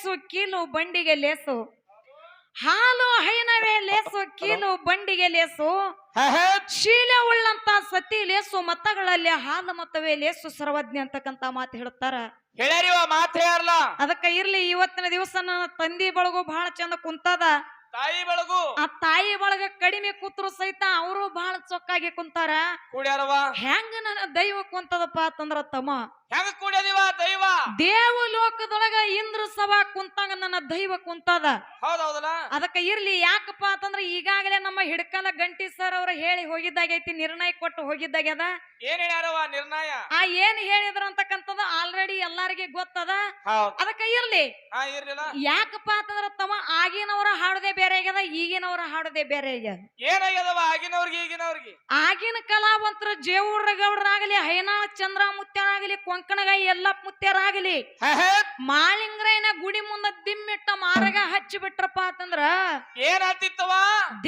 ಲೇಸು ಕೀಲು ಬಂಡಿಗೆ ಲೇಸು. ಹಾಲು ಹೈನವೇ ಲೇಸು ಕೀಲು ಬಂಡಿಗೆ ಲೇಸು. ಶೀಲೆ ಉಳ್ಳಂತ ಸತಿ ಲೇಸು ಮತಗಳಲ್ಲಿ ಹಾಲು ಮತವೇ ಲೇಸು ಸರ್ವಜ್ಞ ಅಂತಕ್ಕಂತ ಮಾತು ಹೇಳ್ತಾರ ಹೇಳ್ಯಾರಿ ಮಾತ್ರ ಅದಕ್ಕ ಇರ್ಲಿ ಇವತ್ತಿನ ದಿವಸ ನನ್ನ ತಂದಿ ಬಳಗು ಬಹಳ ಚಂದ ಕುಂತದ. ತಾಯಿ ಬಳಗು. ಆ ತಾಯಿ ಬಳಗ ಕಡಿಮೆ ಕೂತ್ರು ಸಹಿತ ಅವರು ಬಹಳ ಚೊಕ್ಕಾಗಿ ಕುಂತಾರ. ಹೆಂಗ ನನ್ನ ದೈವ ಕುಂತದಪ್ಪ ಅಂತಂದ್ರ ತಮ್ಮ. ಹೆಂಗ ಕುಡಿಯದಿವ ದೈವ ದೇವ? ಲೋಕದೊಳಗ ಇಂದ್ರ ಸಭಾ ಕುಂತಾಗ ನನ್ನ ದೈವ ಕುಂತದ. ಹೌದೌದಲ್ಲ? ಅದಕ್ಕ ಇರ್ಲಿ ಯಾಕಪ್ಪ ಅಂತಂದ್ರ ಈಗಾಗಲೇ ನಮ್ಮ ಹಿಡ್ಕಲ ಗಂಟಿ ಸರ್ ಅವ್ರ ಹೇಳಿ ಹೋಗಿದ್ದಾಗೈತಿ ನಿರ್ಣಯ ಕೊಟ್ಟು ಹೋಗಿದ್ದಾಗ್ಯದ. ಏನ್ ಹೇಳ್ಯಾರವ ನಿರ್ಣಯ? ಆ ಏನ್ ಹೇಳಿದ್ರ ಅಂತಕ್ಕಂಥದ್ದು ಆಲ್ರೆಡಿ ಎಲ್ಲಾರಿಗೆ ಗೊತ್ತದ. ಅದಕ್ಕ ಇರ್ಲಿ. ಯಾಕಪ್ಪ ಅಂತಂದ್ರ ತಮ್ಮ ಆಗಿನವರ ಹಾಡೋದೇ ಬೇರೆ ಆಗ್ಯದ ಈಗಿನವರ ಹಾಡೋದೇ ಬೇರೆ ಆಗ್ಯದ. ಏನಾಗ್ಯದವ ಆಗಿನವ್ರಿಗೆ ಈಗಿನವ್ರಿಗೆ? ಆಗಿನ ಕಲಾವಂತರ ಜೇವೂರ ಗೌಡರಾಗಲಿ ಹೈನಾಳ ಚಂದ್ರ ಮುತ್ಯರಾಗಲಿ ಕೊಂಕಣಗಾಯಿ ಎಲ್ಲ ಮುತ್ಯರಾಗಲಿ. ಮಾಳಿಂಗ್ರಯ್ಯನ ಗುಡಿ ಮುಂದ ದಿಮ್ಮಿಟ್ಟ ಮಾರಗ ಹಚ್ಚಿ ಬಿಟ್ರಪ್ಪ ಅಂತಂದ್ರ ಏನಾಗ್ತಿತ್ತವ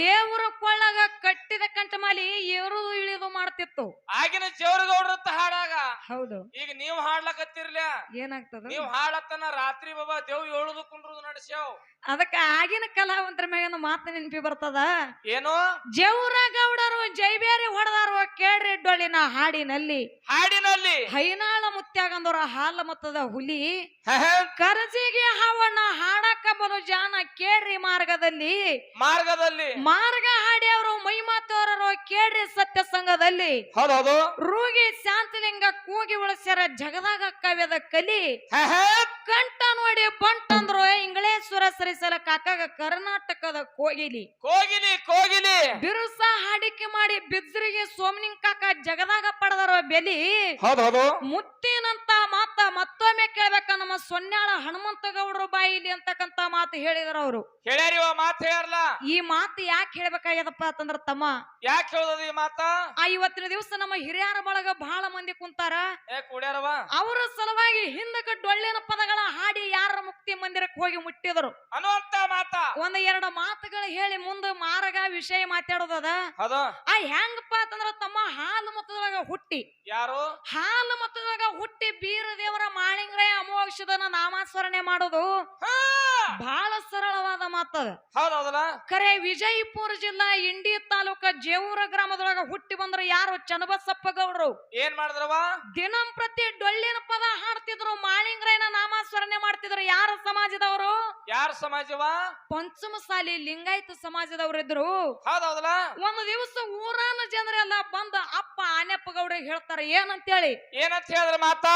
ದೇವರ ಕೊಳ್ಳಗ ಕಟ್ಟಿದ ಕಂಠಮಾಲಿ ಏರು ಇಳಿದು ಮಾಡ್ತಿತ್ತು. ಆಗಿನ ಚೌರಗೌಡ್ರ ಹಾಡಾಗ. ಹೌದು. ಈಗ ನೀವು ಹಾಡ್ಲಕತ್ತಿರ್ಲ? ಏನಾಗ್ತದ? ನೀವು ಹಾಡತ್ತನ ರಾತ್ರಿ ಬಾಬಾ ದೇವ್ ಏಳುದು ಕುಂಡ್ರದು ನಡೆಸ್ಯಾವ್. ಅದಕ್ಕ ಆಗಿನ ಕಲಾವಂತರ ಮ್ಯಾಗ ಮಾತು ನೆನಪಿ ಬರ್ತದ? ಏನು? ಜೌರ ಗೌಡರು ಜೈಬೇರಿ ಹೊಡೆದಾರು ಕೇಳ್ರಿ ಡೊಳ್ಳಿನ ಹಾಡಿನಲ್ಲಿ. ಹಾಡಿನಲ್ಲಿ. ಹೈನಾಳ ಮುತ್ಯಾಗಂದವರ ಹಾಲ ಮತ್ತದ ಹುಲಿ ಕರಜಿಗೆ ಹಾವಣ್ಣ ಹಾಡಕ್ಕ ಬರು ಜಾನ ಕೇಳ್ರಿ ಮಾರ್ಗದಲ್ಲಿ. ಮಾರ್ಗದಲ್ಲಿ. ಮಾರ್ಗ ಹಾಡಿ ಅವರು ಮೈಮಾತವರರು ಕೇಳ್ರಿ ಸತ್ಯ ಸಂಘದಲ್ಲಿ ರೂಗಿ ಶಾಂತಲಿಂಗ ಕೂಗಿ ಉಳಿಸ್ಯಾರ ಜಗದಾಗ ಕವ್ಯದ ಕಲಿ. ಕಂಠ ನೋಡಿ ಬಂಟಂದ್ರು ಇಂಗಳೇಶ್ವರ ಸರಿಸಲ ಕಾಕಾಗ ಕರ್ನಾಟಕದ ಕೋಗಿಲಿ. ಕೋಗಿಲಿ ಕೋಗಿಲಿ. ಬಿರುಸ ಹಾಡಿಕೆ ಮಾಡಿ ಬಿದ್ರಿಗೆ ಸೋಮನಿಂಗ್ ಕಾಕ ಜಗದಾಗ ಪಡೆದರ ಬೆಲಿ. ಮುತ್ತಿ ಮತ್ತೊಮ್ಮೆ ಕೇಳ್ಬೇಕ ನಮ್ಮ ಸೊನ್ಯಾಳ ಹನುಮಂತ ಗೌಡ್ರ ಬಾಯಿಲಿ ಅಂತಕ್ಕಂತ ಮಾತು ಹೇಳಿದ್ರ ಅವರು. ಹೇಳ್ಯಾರಿ ಮಾತ್ ಹೇಳ್ಯಾರಲ್ಲ? ಈ ಮಾತು ಯಾಕೆ ಹೇಳ್ಬೇಕಾಗ್ಯದಪ್ಪ ಅಂತಂದ್ರ ತಮ್ಮ. ಯಾಕೆ ಹೇಳ್ದದ ಈ ಮಾತ? ಆ ಇವತ್ತಿನ ದಿವಸ ನಮ್ಮ ಹಿರಿಯರ ಬಳಗ ಬಹಳ ಮಂದಿ ಕುಂತಾರ. ಅವರ ಸಲುವಾಗಿ ಹಿಂದಕ್ಕೆ ಡೊಳ್ಳಿನ ಪದಗಳ ಹಾಡಿ ಯಾರ ಮುಕ್ತಿ ಮಂದಿರಕ್ಕೆ ಹೋಗಿ ಮುಟ್ಟಿದರು. ಅನ್ನುವಂತ ಮಾತ. ಒಂದ್ ಎರಡು ಮಾತುಗಳು ಹೇಳಿ ಮುಂದೆ ಮಾರಗ ವಿಷಯ ಮಾತಾಡೋದದ ಆ ಹೆಂಗಪ್ಪ ಅಂತಂದ್ರ ತಮ್ಮ ಹಾಲು ಮತದೊಳಗ ಹುಟ್ಟಿ. ಯಾರು? ಹಾಲು ಮತದೊಳಗ ಹುಟ್ಟಿ ಬೀರ ದೇವರ ಮಾಳಿಂಗ್ರಯ ಅಮೋಕ್ಷದನ ನಾಮಸ್ಮರಣೆ ಮಾಡೋದು! ಬಹಳ ಸರಳವಾದ ಮಾತದ ಹೌದೌದಲ್ಲ? ಖರೆ ವಿಜಯಪುರ ಜಿಲ್ಲಾ ಇಂಡಿ ತಾಲೂಕ ಜೇವೂರ ಗ್ರಾಮದೊಳಗ ಹುಟ್ಟಿ ಬಂದ್ರ ಯಾರು ಚನ್ನಬಸಪ್ಪ ಗೌಡ್ರು? ಏನ್ ಮಾಡಿದ್ರವ ದಿನಂಪ್ರತಿ ಡೊಳ್ಳಿನ ಪದ ನಾಮಾಸ್ಮರಣೆ ಮಾಡ್ತಿದ್ರು ಯಾರ ಸಮಾಜದವರು? ಯಾರ ಸಮಾಜವ? ಪಂಚಮಸಾಲಿ ಲಿಂಗಾಯತ ಸಮಾಜದವರಿದ್ರು. ಹೌದೌದಲ್ಲ? ಒಂದು ದಿವಸ ಊರಾನ ಜನರೆಲ್ಲ ಬಂದ ಅಪ್ಪ ಆನೆಪ್ಪ ಗೌಡ ಹೇಳ್ತಾರ ಏನಂತೇಳಿ? ಏನಂತ ಹೇಳಿದ್ರ ಮಾತ?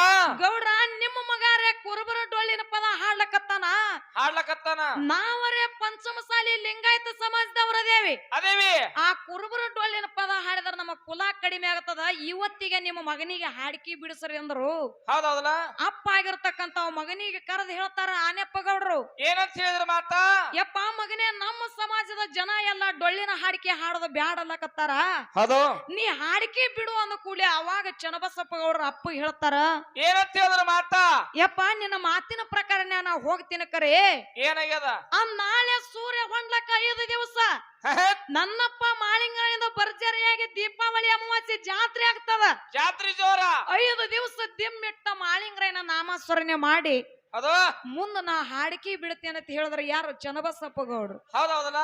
ಗೌಡ್ರ ನಿಮ್ಮ ಮಗಾರೆ ಕುರುಬರ ಡೊಳ್ಳಿನ ಪದ ಹಾಡ್ಲಕತ್ತಾನ? ಹಾಡ್ಲಕತ್ತಾನ? ನಾವರೇ ಪಂಚಮಸಾಲಿ ಲಿಂಗಾಯತ ಸಮಾಜದವರದೇವಿ. ಅದೇವಿ? ಆ ಕುರುಬರ ಡೊಳ್ಳಿನ ಪದ ಹಾಡಿದ್ರ ನಮ್ಮ ಕುಲ ಕಡಿಮೆ ಆಗತ್ತದ ಇವತ್ತಿಗೆ ನಿಮ್ಮ ಮಗನಿಗೆ ಹಾಡ್ಕಿ ಬಿಡಿಸ್ರಿ ಅಂದ್ರು. ಹೌದೌದಲ್ಲ? ಅಪ್ಪ ಆಗಿರ್ತಕ್ಕಂತ ಮಗನಿಗೆ ಕರೆದು ಹೇಳ್ತಾರ ಆನೆಪ್ಪ ಗೌಡ್ರು ಏನಂತ ಹೇಳಿದ್ರ ಮಾತ? ಯಪ್ಪ ಮಗನೇ ನಮ್ಮ ಸಮಾಜದ ಜನ ಎಲ್ಲ ಡೊಳ್ಳಿನ ಹಾಡಿಕೆ ಹಾಡೋದು ಬ್ಯಾಡಲ್ಲಕತ್ತಾರ ಹೌದು. ನೀ ಹಾಡಿಕೆ ಬಿಡು ಅಂದ ಕೂಡಲೇ ಅವಾಗ ಚನ್ನಬಸಪ್ಪ ಗೌಡ್ರ ಅಪ್ಪ ಹೇಳ್ತಾರ. ಏನಂತ ಹೇಳಿದ್ರ ಮಾತ? ಯಪ್ಪ ನಿನ್ನ ಮಾತಿನ ಪ್ರಕಾರನೇ ನಾ ಹೋಗ್ತೀನಿ ಕರೆ. ಏನಾಗ್ಯದ? ಆ ನಾಳೆ ಸೂರ್ಯ ಹೊಂಡ್ಲಕ್ಕ ಐದು ದಿವಸ. ನನ್ನಪ್ಪ ಮಾಳಿಂಗಳಿಂದ ಭರ್ಜರಿಯಾಗಿ ದೀಪಾವಳಿ ಅಮಾವಾಸ್ಯೆ ಜಾತ್ರೆ ಆಗ್ತದ. ಜಾತ್ರೆ ಜೋರ? ಐದು ದಿವಸ ದಿಮ್ಮಿಟ್ಟ ಮಾಳಿಂಗ್ರಯ್ಯನ ನಾಮಸ್ಮರಣೆ ಮಾಡಿ ಅದ? ಮುಂದ ನಾ ಹಾಡಿಕೆ ಬಿಡ್ತೇನೆ ಅಂತ ಹೇಳಿದ್ರೆ ಯಾರು? ಚನ್ನಬಸಪ್ಪ ಗೌಡ್ರು ಹೌದೌದಲ್ಲ?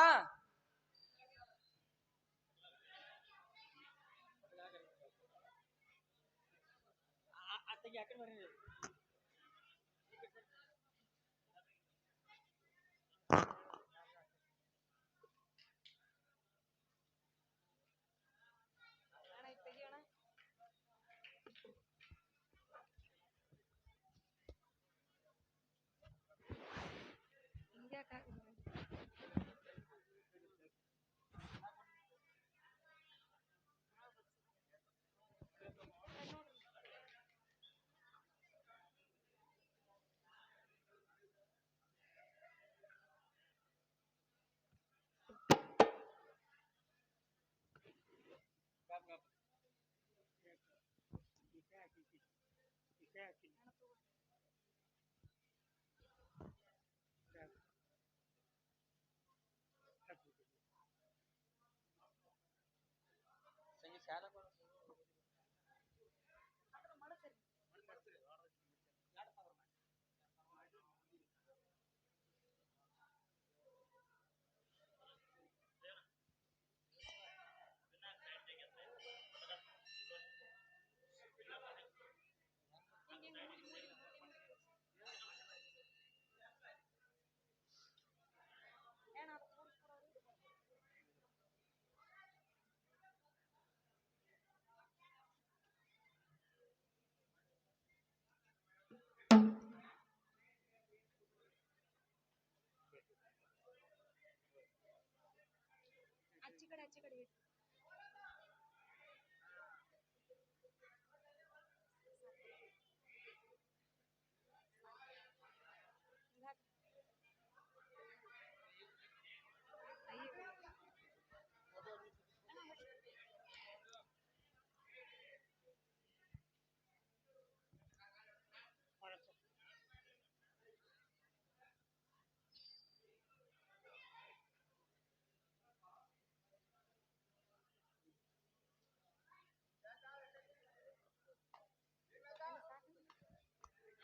Jackie.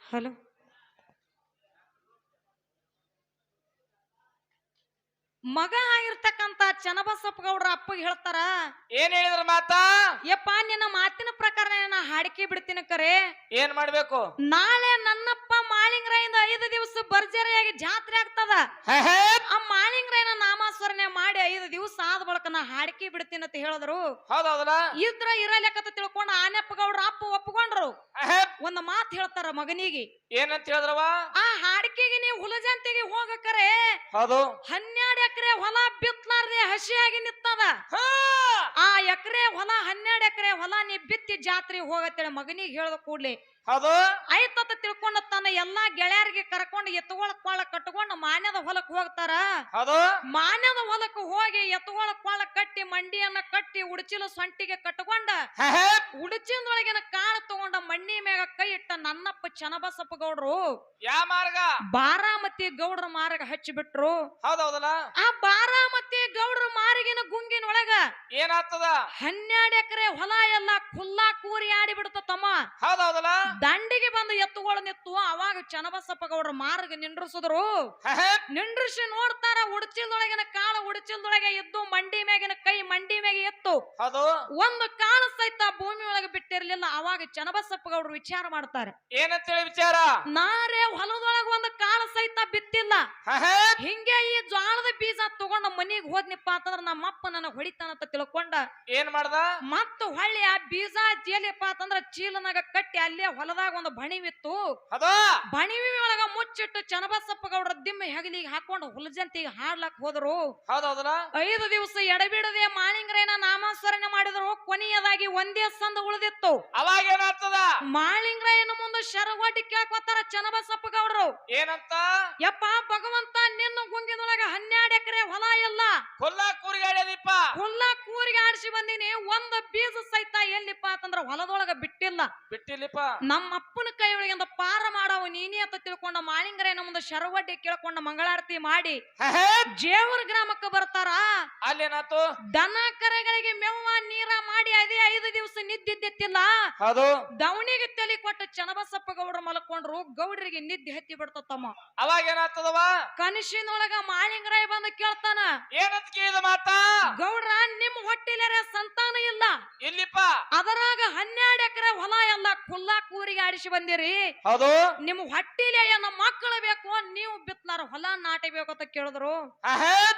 ಹಲೋ. ಮಗ ಆಗಿರ್ತಕ್ಕಂತ ಚನ್ನಬಸಪ್ಪ ಗೌಡ್ರ ಅಪ್ಪಗೆ ಹೇಳ್ತಾರ ಏನ್ ಹೇಳಿದ್ರ ಮಾತಾ? ಯಪ್ಪ ನಿನ್ನ ಮಾತಿನ ಪ್ರಕಾರ ನಾ ಹಾಡಿಕೆ ಬಿಡ್ತೀನಿ ಕರೆ. ಏನ್ ಮಾಡ್ಬೇಕು? ನಾಳೆ ನನ್ನಪ್ಪ ಮಾಳಿಂಗ್ರಾಯಿಂದ ಐದು ದಿವಸ ಭರ್ಜರಿಯಾಗಿ ಜಾತ್ರೆ ಆಗ್ತದ. ಆ ಮಾಳಿಂಗ್ರಾಯನ ನಾಮಸ್ಮರಣೆ ಮಾಡಿ ಐದು ದಿವಸ ಆದ ಬಳಕ ನಾ ಹಾಡಿಕೆ ಬಿಡ್ತೀನಿ ಅಂತ ಹೇಳಿದ್ರು. ಇದ್ರ ಇರಲೆಕ್ಕತ್ತ ತಿಳ್ಕೊಂಡು ಆನೆಪ್ಪ ಗೌಡ್ರ ಅಪ್ಪ ಒಪ್ಕೊಂಡ್ರು. ಒಂದ್ ಮಾತು ಹೇಳ್ತಾರ ಮಗನಿಗೆ. ಏನಂತ ಹೇಳಿದ್ರವ? ಆ ಹಾಡಿಕೆಗೆ ನೀ ಹುಲಜಂತಿಗೆ ಹೋಗಕರೆ ಹೌದು. ಹನ್ನೆರಡು ಎಕರೆ ಹೊಲ ಬಿತ್ತಲಾರ್ದೆ ಹಸಿಯಾಗಿ ನಿತ್ತದ. ಆ ಎಕರೆ ಹೊಲ ಹನ್ನೆರಡು ಎಕರೆ ಹೊಲ ನೀ ಬಿತ್ತಿ ಜಾತ್ರೆ ಹೋಗತ್ತೇಳಿ ಮಗನಿಗೆ ಹೇಳ್ದ ಕೂಡ್ಲೆ. ಹೌದು? ಆಯ್ತತ್ತ ತಿಳ್ಕೊಂಡ ತನ್ನ ಎಲ್ಲಾ ಗೆಳೆಯರಿಗೆ ಕರ್ಕೊಂಡು ಎತ್ತುಗಳ ಕೊಳ್ಳ ಕಟ್ಟಕೊಂಡು ಮಾನ್ಯದ ಹೊಲಕ್ ಹೋಗ್ತಾರ? ಹೌದು? ಮಾನ್ಯದ ಹೊಲಕ್ ಹೋಗಿ ಎತ್ತುಗಳ ಕೊಳ್ಳ ಕಟ್ಟಿ ಮಂಡಿಯನ್ನ ಕಟ್ಟಿ ಉಡಚಿಲು ಸೊಂಟಿಗೆ ಕಟ್ಟಕೊಂಡ ಉಡಚಿನೊಳಗಿನ ಕಾಳು ತಗೊಂಡ ಮಣ್ಣಿ ಮ್ಯಾಗ ಕೈ ಇಟ್ಟ ನನ್ನಪ್ಪ ಚನಬಸಪ್ಪ ಗೌಡ್ರು ಯಾ ಮಾರ್ಗ? ಬಾರಾಮತಿ ಗೌಡ್ರ ಮಾರ್ಗ ಹಚ್ಚಿಬಿಟ್ರು. ಹೌದೌದಲ್ಲ? ಆ ಬಾರಾಮತಿ ಗೌಡ್ರ ಮಾರಿಗಿನ ಗುಂಗಿನೊಳಗ ಏನಾಗ್ತದ? ಹನ್ನೆರಡು ಎಕರೆ ಹೊಲ ಎಲ್ಲ ಖುಲ್ಲಾ ಕೂರಿ ಆಡಿ ಬಿಡ್ತ ತಮ್ಮ ಹೌದೌದಲ್ಲ? ದಂಡಿಗೆ ಬಂದು ಎತ್ತುಗಳು ನಿತ್ತು ಅವಾಗ ಚನ್ನಬಸಪ್ಪ ಗೌಡ್ರ ಮಾರ್ಗ ನಿಂಡ್ರಿಸಿದ್ರು ನಿಂಡ್ರಿಸಿ ನೋಡ್ತಾರ ಉಡಚಿಲ್ದೊಳಗಿನ ಕಾಳ ಉಡಚಿಲ್ದೊಳಗೆ ಇದ್ದು ಮಂಡಿ ಮ್ಯಾಗಿನ ಕೈ ಮಂಡಿ ಮ್ಯಾಗೆ ಎತ್ತು. ಒಂದು ಕಾಳು ಸಹಿತ ಭೂಮಿ ಒಳಗೆ ಬಿಟ್ಟಿರ್ಲಿಲ್ಲ ಅವಾಗ ಚನ್ನಬಸಪ್ಪ ಗೌಡ್ರು ವಿಚಾರ ಮಾಡ್ತಾರೆ. ಏನಂತೇಳಿ ವಿಚಾರ? ನಾರೇ ಹೊಲದೊಳಗ ಒಂದು ಕಾಳು ಸಹಿತ ಬಿತ್ತಿಲ್ಲ. ಹಿಂಗೆ ಈ ಜ್ವಾಳದ ಬೀಜ ತಗೊಂಡ ಮನಿಗ್ ಹೋದ್ನಿಪ್ಪ ಅಂತಂದ್ರ ನಮ್ಮಪ್ಪ ನನಗ್ ಹೊಡಿತಾನಂತ ತಿಳ್ಕೊಂಡ. ಏನ್ ಮಾಡ್ದ? ಮತ್ತು ಹೊಳ್ಳಿ ಆ ಬೀಜ ಜೇಲಿಪ್ಪ ಅಂತಂದ್ರ ಚೀಲನಾಗ ಕಟ್ಟಿ ಅಲ್ಲೇ ಹೊಲದಾಗ ಒಂದು ಬಣಿವಿತ್ತು ಬಣಿವಿ ಒಳಗ ಮುಚ್ಚಿಟ್ಟು ಚನ್ನಬಸಪ್ಪ ಗೌಡ್ರ ದಿಮ್ಮ ಹೆಗಲಿಗೆ ಹಾಕೊಂಡು ಹುಲಜಂತಿಗೆ ಹಾಡ್ಲಕ್ ಹೋದ್ರು. ಹೌದೌದಲ್ಲ ಐದು ದಿವಸ ಎಡಬಿಡದೆ ಮಾಳಿಂಗ್ರೇನ ನಾಮಸ್ಮರಣೆ ಮಾಡಿದ್ರು. ಕೊನೆಯದಾಗಿ ಒಂದೇ ಸಂದ ಉಳಿದಿತ್ತು. ಅವಾಗ ಏನಾಗ್ತದ? ಮಾಳಿಂಗ್ರಾಯನ ಮುಂದೆ ಶರಗೋಟಿ ಕೇಳ್ಕೊತಾರ ಚನ್ನಬಸಪ್ಪ ಗೌಡ್ರು ಏನಂತ? ಯಪ್ಪ ಭಗವಂತ ನಿನ್ನ ಗುಂಗಿನೊಳಗ ಹನ್ನೆರಡು ಎಕರೆ ಹೊಲ ಎಲ್ಲ ಕೊಲ್ಲ ಕೂರಿಗಾಡ್ಯದಿಪ್ಪ ಹುಲ್ಲ ಕೂರಿಗೆ ಆಡಿಸಿ ಬಂದಿನಿ. ಒಂದ್ ಬೀಜ ಸಹಿತ ಎಲ್ಲಿಪ್ಪ ಅಂತಂದ್ರ ಹೊಲದೊಳಗ ಬಿಟ್ಟಿಲ್ಲ. ಬಿಟ್ಟಿಲ್ಲಿಪ್ಪ. ನಮ್ಮ ಅಪ್ಪನ ಕೈ ಒಳಗಿಂದ ಪಾರ ಮಾಡವ ನೀನೇ ಅಂತ ತಿಳ್ಕೊಂಡ ಮಾಳಿಂಗರೇನ ಮುಂದೆ ಶರವಡ್ಡಿ ಕೇಳ್ಕೊಂಡ ಮಂಗಳಾರತಿ ಮಾಡಿ ಜೇವರ ಗ್ರಾಮಕ್ಕೆ ಬರ್ತಾರ? ಅಲ್ಲೇನಾತು? ದನ ಕರೆಗಳಿಗೆ ಮೆವ್ವ ನೀರ ಮಾಡಿ ಅದೇ ಐದು ದಿವಸ ನಿದ್ದಿದ್ದಿತ್ತಿಲ್ಲ. ಅದು ದವಣಿಗೆ ತಲೆ ಕೊಟ್ಟು ಚನ್ನಬಸಪ್ಪ ಗೌಡ್ರ ಮಲ್ಕೊಂಡ್ರು ಗೌಡ್ರಿಗೆ ನಿದ್ದೆ ಹತ್ತಿ ಬಿಡ್ತಮ್ಮ ಅವಾಗ ಏನಾಗ್ತದವ ಕನಸಿನೊಳಗ ಮಾಳಿಂಗರಾಯ ಬಂದು ಕೇಳ್ತಾನ ಏನಂತ ಕೇಳಿದ ಮಾತಾ? ಗೌಡ್ರ ನಿಮ್ ಹೊಟ್ಟಿಲರ ಸಂತಾನ ಇಲ್ಲ. ಇಲ್ಲಿಪ್ಪ. ಅದರಾಗ ಹನ್ನೆರಡು ಎಕರೆ ಹೊಲ ಖುಲ್ಲಾ ಕೂರಿಗೆ ಆಡಿಸಿ ಬಂದಿರಿ. ಹೌದು. ನಿಮ್ ಹೊಟ್ಟಿಲೆ ನಮ್ಮ ಮಕ್ಕಳು ಬೇಕು ನೀವು ಬಿತ್ತನಾರ ಹೊಲ ನಾಟಬೇಕು ಅಂತ ಕೇಳಿದ್ರು.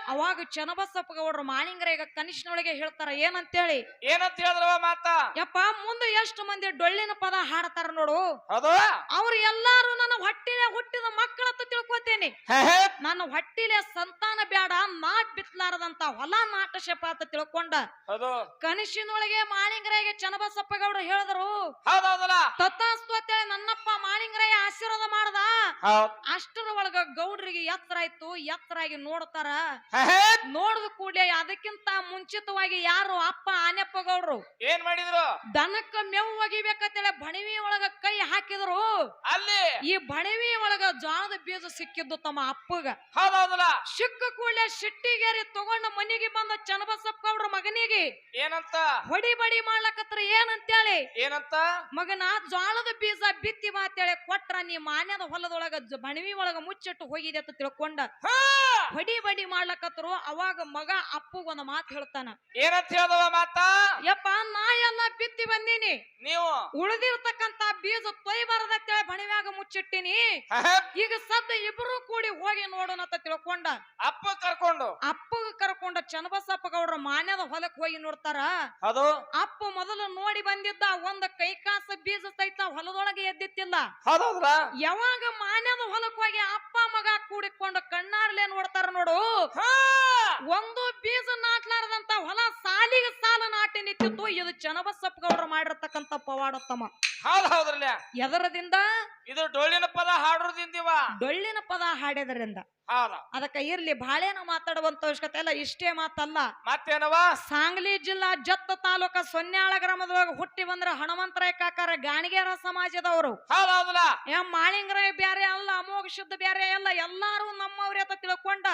ಅವಾಗ ಚನ್ನಬಸಪ್ಪ ಗೌಡ್ರು ಮಾಳಿಂಗರೇಗ ಕನಿಷ್ನೊಳಗೆ ಹೇಳ್ತಾರ ಏನಂತ ಹೇಳಿ ಏನಂತ ಹೇಳಿದ್ರವ ಮಾತ? ಯಪ್ಪ ಮುಂದೆ ಎಷ್ಟು ಮಂದಿ ಡೊಳ್ಳಿನ ಪದ ಹಾಡ್ತಾರ ನೋಡು. ಹೌದು? ಅವ್ರು ಎಲ್ಲಾರು ನನ್ನ ಹೊಟ್ಟಿಲೆ ಹುಟ್ಟಿದ ಮಕ್ಕಳಂತ ತಿಳ್ಕೊತೇನೆ. ನನ್ನ ಹೊಟ್ಟಿಲೆ ಸಂತಾನ ಬೇಡ ನಾಟ್ ಬಿತ್ಲಾರದಂತ ಹೊಲ ನಾಟಶಪ ಅಂತ ತಿಳ್ಕೊಂಡ. ಹೌದು. ಕನಸಿನೊಳಗೆ ಮಾಳಿಂಗರಾಯಗೆ ಚನ್ನಬಸಪ್ಪ ಗೌಡ್ರು ಹೇಳಿದ್ರು ಅಂತೇಳಿ ನನ್ನಪ್ಪ ಮಾಳಿಂಗರಾಯ ಆಶೀರ್ವಾದ ಮಾಡದ. ಅಷ್ಟರ ಒಳಗ ಗೌಡ್ರಿಗೆ ಎತ್ತರ ಆಯ್ತು ಎತ್ತರಾಗಿ ನೋಡ್ತಾರ. ನೋಡಿದ ಕೂಡಲೇ ಅದಕ್ಕಿಂತ ಮುಂಚಿತವಾಗಿ ಯಾರು ಅಪ್ಪ ಆನೆಪ್ಪ ಗೌಡ್ರು ಏನ್ ಮಾಡಿದ್ರು? ದನಕ್ಕ ಮೇವು ಒಗಿಬೇಕಂತೇಳಿ ಬಣವಿ ಒಳಗ ಕೈ ಹಾಕಿದ್ರು. ಅಲ್ಲಿ? ಈ ಬಣವಿ ಒಳಗ ಜ್ವಾಳದ ಬೀಜ ಸಿಕ್ಕಿದ್ದು ತಮ್ಮ ಅಪ್ಪಗ. ಹೌದೌದಲ್ಲ? ಸಿಕ್ಕ ಕೂಡಲೇ ಸಿಟ್ಟಿಗೇರಿ ತಗೊಂಡ ಮನೆಗೆ ಬಂದ ಚನ್ನಬಸಪ್ಪ ಗೌಡ್ರ ಮಗನಿಗೆ. ಏನಂತ? ಹೊಡಿ ಬಡಿ ಮಾಡ್ಲಕತ್ರ ಏನಂತೇಳಿ? ಏನಂತ? ಮಗನ ಜ್ವಾಳದ ಬೀಜ ಬಿತ್ತಿ ಬಾ ಅಂತೇಳಿ ಕೊಟ್ರ ನೀ ಮಾನ್ಯದ ಹೊಲದೊಳಗ ಬಣವಿ ಒಳಗ ಮುಚ್ಚಿಟ್ಟು ಹೋಗಿದೆ ಅಂತ ತಿಳ್ಕೊಂಡ. ಹಾ! ಹೊಡಿ ಬಡಿ ಮಾಡ್ಲಕತ್ರು ಅವಾಗ ಮಗ ಅಪ್ಪಗ ಒಂದ್ ಮಾತ್ ಹೇಳ್ತಾನ. ಏನಂತ ಹೇಳ್ದವ ಮಾತ? ಯಪ್ಪ ನಾ ಎಲ್ಲ ಬಿತ್ತಿ ಬಂದೀನಿ. ನೀವು? ಉಳಿದಿರ್ತಕ್ಕಂತ ಬೀಜ ತೊಯ್ಬಾರದಂತೇಳಿ ಬಣಿವ್ಯಾಗ ಮುಚ್ಚಿಟ್ಟಿನಿ. ಈಗ ಸದ್ದ ಇಬ್ರು ಕೂಡಿ ಹೋಗಿ ನೋಡೋಣ ಅಂತ ತಿಳ್ಕೊಂಡ. ಅಪ್ಪ ಕರ್ಕೊಂಡು? ಅಪ್ಪಗ ಕರ್ಕೊಂಡ ಚನ್ನಬಸಪ್ಪ ಗೌಡ್ರ ಮಾನ್ಯದ ಹೊಲಕ್ ಹೋಗಿ ನೋಡ್ತಾರ. ಅದು ಅಪ್ಪ ಮೊದಲು ನೋಡಿ ಬಂದಿದ್ದ ಒಂದ್ ಕೈಕಾಸ ಬೀಜ ಸಹಿತ ಹೊಲದೊಳಗೆ ಎದ್ದಿತ್ತಿಲ್ಲ. ಯಾವಾಗ ಮಾನ್ಯದ ಹೊಲಕ್ ಹೋಗಿ ಅಪ್ಪ ಮಗ ಕೂಡಿಕೊಂಡು ಕಣ್ಣಾರ್ಲೆ ನೋಡ್ತಾರ ನೋಡು. ಹಾ. ಒಂದು ಬೀಜ ನಾಟ್ಲಾರದಂತ ಹೊಲ ಸಾಲಿಗೆ ಸಾಲ ನಾಟಿ ನಿಂತಿತ್ತು. ಇದು ಚನ್ನಬಸಪ್ಪ ಗೌಡ್ರು ಮಾಡಿರ್ತಕ್ಕಂತ ಪವಾಡೋತ್ತಮ. ಹೌದ್ ಹೌದ್ರಲ್ಲ ಎದರದಿಂದ? ಇದು ಡೊಳ್ಳಿನ ಪದ ಹಾಡೋದ್ರಿಂದ ಡೊಳ್ಳಿನ ಪದ ಹಾಡ್ಯದರಿಂದ. ಹೌದ ಅದಕ್ಕ ಇರ್ಲಿ ಬಾಳೇನು ಮಾತಾಡುವಂತ ಅವಶ್ಯಕತೆ ಇಲ್ಲ ಇಷ್ಟೇ ಮಾತಲ್ಲ. ಮತ್ತೇನವ ಸಾಂಗ್ಲಿ ಜಿಲ್ಲಾ ಜತ್ತ ತಾಲೂಕ ಸೊನ್ಯಾಳ ಗ್ರಾಮದೊಳಗ ಹುಟ್ಟಿ ಬಂದ್ರ ಹನುಮಂತರಾಯ ಕಾಕಾರ ಗಾಣಿಗೇರ ಸಮಾಜದವರು. ಮಾಳಿಂಗರಾಯ್ ಬ್ಯಾರೆ ಅಲ್ಲ ಅಮೋಘ ಶುದ್ಧ ಬ್ಯಾರೆ ಅಲ್ಲ ಎಲ್ಲಾರು ನಮ್ಮವ್ರೆ ಅಂತ ತಿಳ್ಕೊಂಡ.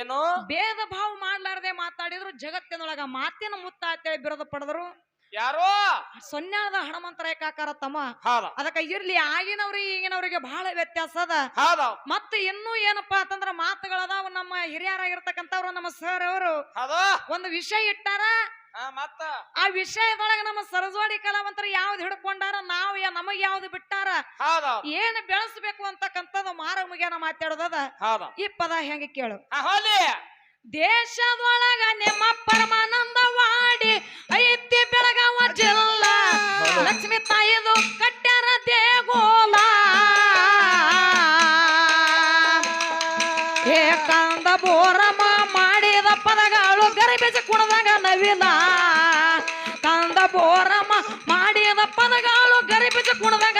ಏನು? ಭೇದ ಭಾವ ಮಾಡ್ಲಾರ್ದೆ ಮಾತಾಡಿದ್ರು ಜಗತ್ತಿನೊಳಗ ಮಾತಿನ ಮುತ್ತ ಅಂತೇಳಿ ಬಿರೋದು ಪಡೆದ್ರು. ಯಾರೋ? ಸೊನ್ಯಾಳದ ಹಣಮಂತರ ಕಾಕಾರ ತಮ್ಮ? ಅದಕ್ಕೆ ಇರ್ಲಿ ಆಗಿನವ್ರಿಗೆ ಈಗಿನವ್ರಿಗೆ ಬಹಳ ವ್ಯತ್ಯಾಸ ಅದ. ಮತ್ತ ಇನ್ನೂ ಏನಪ್ಪಾ ಅಂತಂದ್ರ ಮಾತುಗಳದಾವ ನಮ್ಮ ಹಿರಿಯರಾಗಿರ್ತಕ್ಕಂಥವ್ರು ನಮ್ಮ ಸರ್ ಅವರು. ಒಂದು ವಿಷಯ ಇಟ್ಟಾರ? ಆ ವಿಷಯದೊಳಗ ನಮ್ಮ ಸರಜೋಡಿ ಕಲಾವಂತರ ಯಾವ್ದು ಹಿಡ್ಕೊಂಡಾರ ನಾವು ನಮಗ್ ಯಾವ್ದು ಬಿಟ್ಟಾರ? ಏನ್ ಬೆಳೆಸ್ಬೇಕು ಅಂತಕ್ಕಂಥದ್ದು ಮಾರ ಮುಗಿಯನ ಮಾತಾಡೋದದ? ಹೌದ. ಈ ಪದ ಹೆಂಗ ಕೇಳು. ದೇಶದೊಳಗ ನಿಮ್ಮ ದೇಶದೊಳಗ ನಿಮ್ಮ ಪರಮಾನಂದವಾಡಿ ಐತಿ ಬೆಳಗಾವ ಜಿಲ್ಲಾ. ಲಕ್ಷ್ಮಿ ತಾಯಿದು ಕಟ್ಟ್ಯಾರ ದೇಗೋಲ. ಏ ಕಂದ ಬೋರಮ್ಮ ಮಾಡಿದ ಪದಗಳು ಗರಿಬೀಜ ಕುಣದಾಗ ನವಿನ ಕಂದ ಬೋರಮ್ಮ ಮಾಡಿದ ಪದಗಳು ಗರಿಬೀಜ ಕುಣದಾಗ